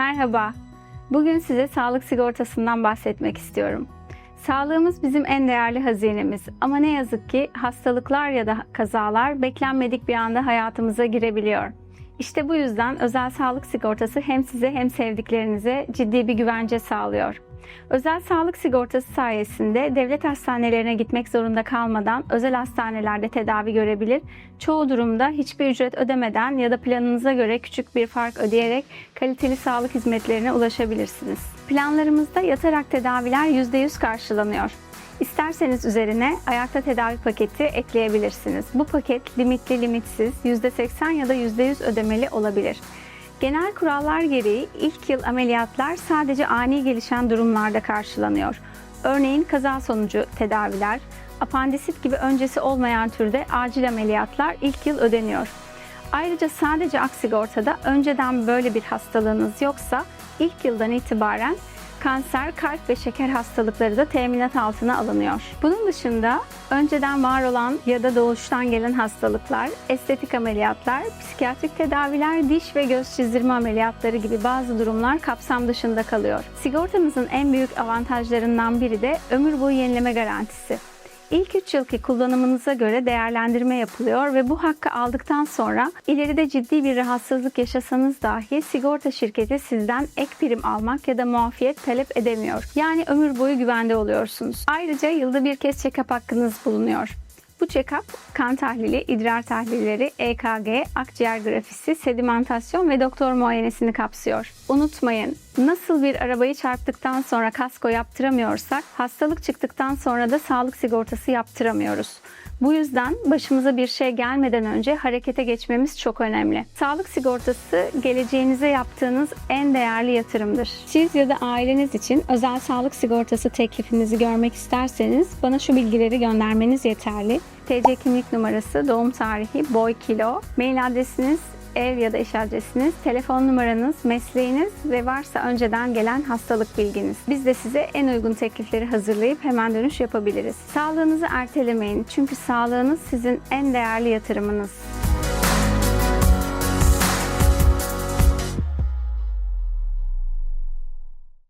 Merhaba. Bugün size sağlık sigortasından bahsetmek istiyorum. Sağlığımız bizim en değerli hazinemiz ama ne yazık ki hastalıklar ya da kazalar beklenmedik bir anda hayatımıza girebiliyor. İşte bu yüzden özel sağlık sigortası hem size hem sevdiklerinize ciddi bir güvence sağlıyor. Özel sağlık sigortası sayesinde devlet hastanelerine gitmek zorunda kalmadan özel hastanelerde tedavi görebilir. Çoğu durumda hiçbir ücret ödemeden ya da planınıza göre küçük bir fark ödeyerek kaliteli sağlık hizmetlerine ulaşabilirsiniz. Planlarımızda yatarak tedaviler %100 karşılanıyor. İsterseniz üzerine ayakta tedavi paketi ekleyebilirsiniz. Bu paket limitli limitsiz %80 ya da %100 ödemeli olabilir. Genel kurallar gereği ilk yıl ameliyatlar sadece ani gelişen durumlarda karşılanıyor. Örneğin kaza sonucu tedaviler, apandisit gibi öncesi olmayan türde acil ameliyatlar ilk yıl ödeniyor. Ayrıca sadece aksigortada önceden böyle bir hastalığınız yoksa ilk yıldan itibaren kanser, kalp ve şeker hastalıkları da teminat altına alınıyor. Bunun dışında önceden var olan ya da doğuştan gelen hastalıklar, estetik ameliyatlar, psikiyatrik tedaviler, diş ve göz çizdirme ameliyatları gibi bazı durumlar kapsam dışında kalıyor. Sigortamızın en büyük avantajlarından biri de ömür boyu yenileme garantisi. İlk 3 yılki kullanımınıza göre değerlendirme yapılıyor ve bu hakkı aldıktan sonra ileride ciddi bir rahatsızlık yaşasanız dahi sigorta şirketi sizden ek prim almak ya da muafiyet talep edemiyor. Yani ömür boyu güvende oluyorsunuz. Ayrıca yılda bir kez check-up hakkınız bulunuyor. Bu check-up kan tahlili, idrar tahlilleri, EKG, akciğer grafisi, sedimentasyon ve doktor muayenesini kapsıyor. Unutmayın, nasıl bir arabayı çarptıktan sonra kasko yaptıramıyorsak, hastalık çıktıktan sonra da sağlık sigortası yaptıramıyoruz. Bu yüzden başımıza bir şey gelmeden önce harekete geçmemiz çok önemli. Sağlık sigortası geleceğinize yaptığınız en değerli yatırımdır. Siz ya da aileniz için özel sağlık sigortası teklifinizi görmek isterseniz bana şu bilgileri göndermeniz yeterli. TC kimlik numarası, doğum tarihi, boy, kilo, mail adresiniz, ev ya da iş adresiniz, telefon numaranız, mesleğiniz ve varsa önceden gelen hastalık bilginiz. Biz de size en uygun teklifleri hazırlayıp hemen dönüş yapabiliriz. Sağlığınızı ertelemeyin çünkü sağlığınız sizin en değerli yatırımınız.